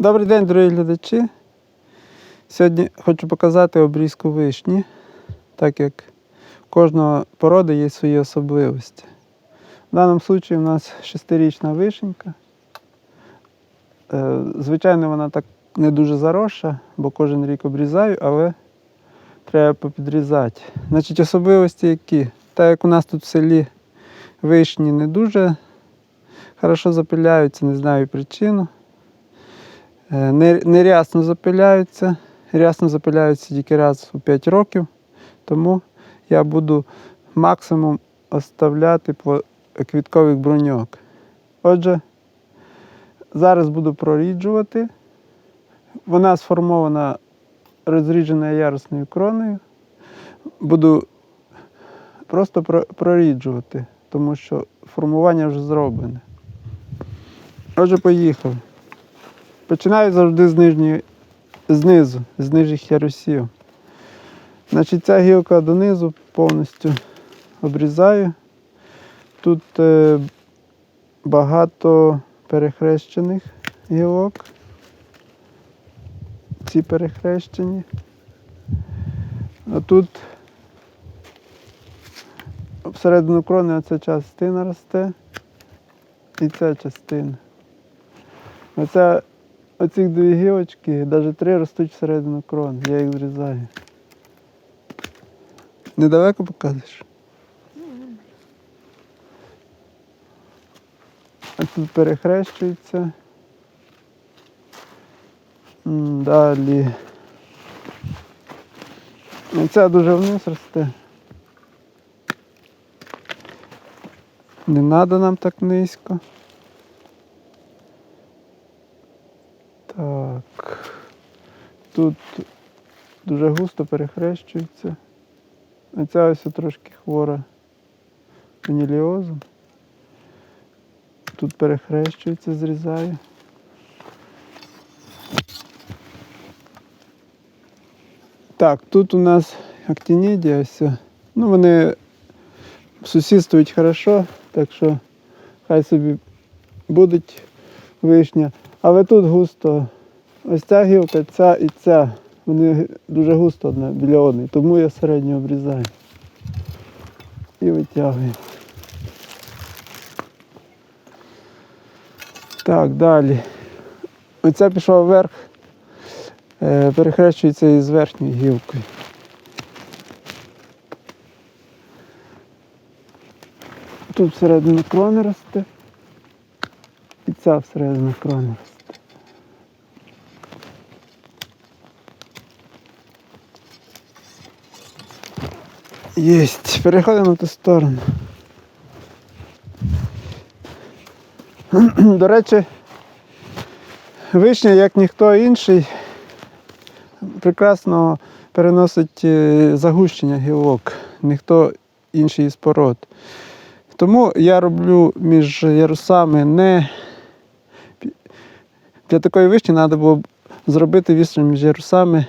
Добрий день, дорогі глядачі. Сьогодні хочу показати обрізку вишні, так як кожного породи є свої особливості. В даному випадку у нас шестирічна вишенька. Е, Звичайно, вона так не дуже заросша, бо кожен рік обрізаю, але треба попідрізати. Значить, особливості які? Так як у нас тут в селі вишні не дуже хорошо запиляються, не знаю причину. Е, Не, не рясно запиляються. Рясно запиляються тільки раз у 5 років. Тому я буду максимум оставляти по квіткових бруньок. Отже, зараз буду проріджувати. Вона сформована розрідженою ярусною кроною. Буду просто проріджувати, тому що формування вже зроблене. Отже, поїхав. Починаю завжди з нижньої, знизу, з нижніх ярусів. Значить, ця гілка донизу повністю обрізаю. Тут е, багато перехрещених гілок. Ці перехрещені. А тут всередину крони оця частина росте і ця частина. Оця, оці дві гілочки, навіть три ростуть всередину крони. Я їх зрізаю. Недалеко показуєш? А тут перехрещується. Далі. Оця дуже вниз росте. Не треба нам так низько. Так. Тут дуже густо перехрещується. Ця ось трошки хвора аніліозом. Тут перехрещується, зрізаю. Так, тут у нас актинідія все. Ну, вони сусідствують хорошо, так що хай собі будуть вишня. Але тут густо. Ось ця гілка, ця і ця. Вони дуже густо одна біля одної, тому я середньо обрізаю. І витягую. Так, далі. Оця пішла вверх, е, перехрещується із верхньою гілкою. Тут всередину крони росте. І ця всередину крони росте. Єсть. Переходимо на ту сторону. До речі, вишня, як ніхто інший, прекрасно переносить е, загущення гілок, ніхто інший із пород. Тому я роблю між ярусами не для такої вишні треба було зробити відстань між ярусами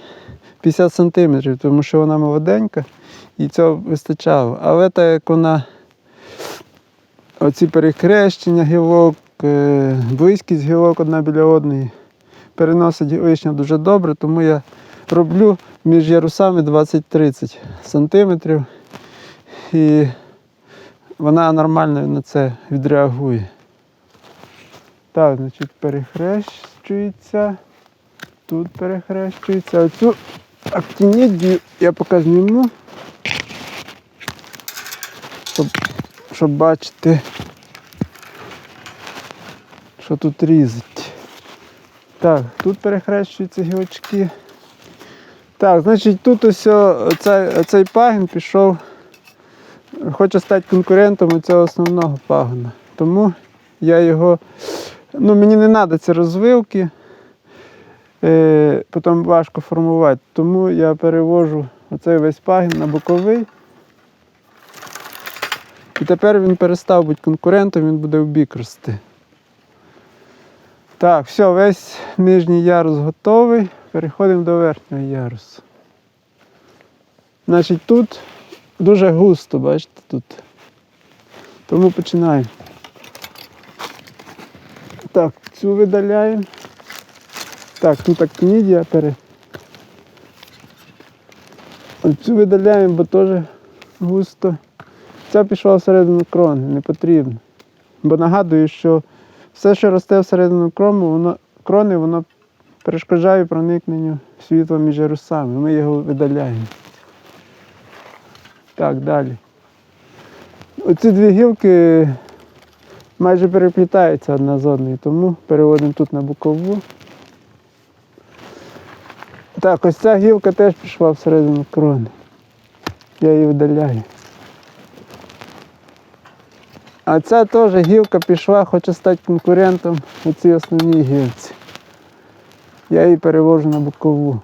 50 см, тому що вона молоденька і цього вистачало. Але так як вона оці перехрещення гілок, е, близькість гілок одна біля одної переносить вишня дуже добре, тому я роблю між ярусами 20-30 см. І вона нормально на це відреагує. Так, значить, перехрещується. Тут перехрещується. Оцю актинідію я поки зніму. Щоб, щоб бачити, що тут різать. Так, тут перехрещуються гілочки. Так, значить, тут ось оцей, оцей пагін пішов хоче стати конкурентом цього основного пагона. Тому я його. Ну, мені не треба ці розвилки, е, потім важко формувати. Тому я перевожу оцей весь пагін на боковий. І тепер він перестав бути конкурентом, він буде в бік рости. Так, все, весь нижній ярус готовий. Переходимо до верхнього ярусу. Значить, тут дуже густо, бачите, тут. Тому починаємо. Так, цю видаляємо. Так, тут актинідія пере. Оцю видаляємо, бо теж густо. Ця пішла всередину крони, не потрібно. Бо нагадую, що все, що росте всередину крому, воно, крони, воно перешкоджає проникненню світла між ярусами. Ми його видаляємо. Так, далі. Оці дві гілки майже переплітаються одна з одною, тому переводимо тут на бокову. Так, ось ця гілка теж пішла всередину крони. Я її видаляю. А ця теж гілка пішла, хоче стати конкурентом у цій основній гілці. Я її перевожу на бокову.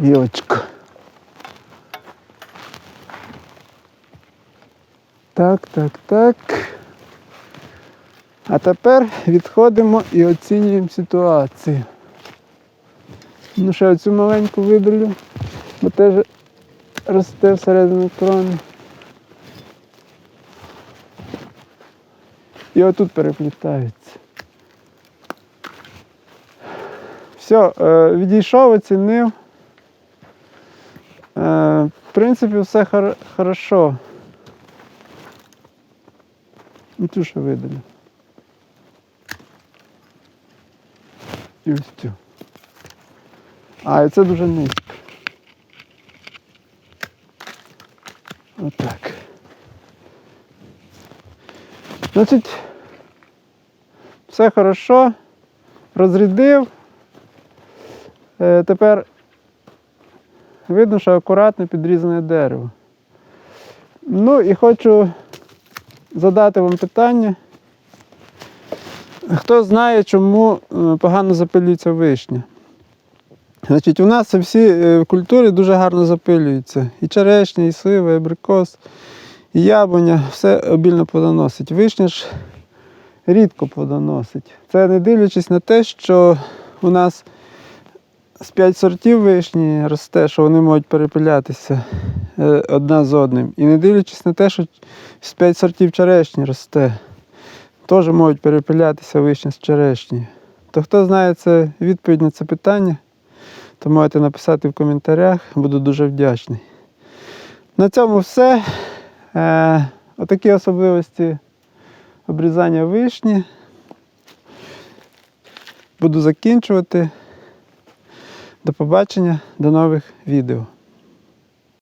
Гілочку. Так, так, так. А тепер відходимо і оцінюємо ситуацію. Ну ще оцю маленьку видалю, бо теж росте всередину крони. І отут переплітаються. Все, е, відійшов, оцінив. Е, в принципі, все хор- хорошо. І цю ще видалю. І ось цю. А, і це дуже низько. Отак. Значить, все хорошо. Розрядив. Е, тепер видно, що акуратно підрізане дерево. Ну і хочу задати вам питання. Хто знає, чому е, погано запилюється вишня? Значить, у нас всі е, культури дуже гарно запилюються. І черешня, і слива, і абрикос, і яблуня, все обільно плодоносить. Вишня ж рідко плодоносить. Це не дивлячись на те, що у нас з п'ять сортів вишні росте, що вони можуть перепилятися е, одна з одним. І не дивлячись на те, що з п'ять сортів черешні росте, теж можуть перепилятися вишня з черешні. То хто знає це відповідь на це питання, то можете написати в коментарях, буду дуже вдячний. На цьому все. Е, отакі особливості обрізання вишні. Буду закінчувати. До побачення, до нових відео.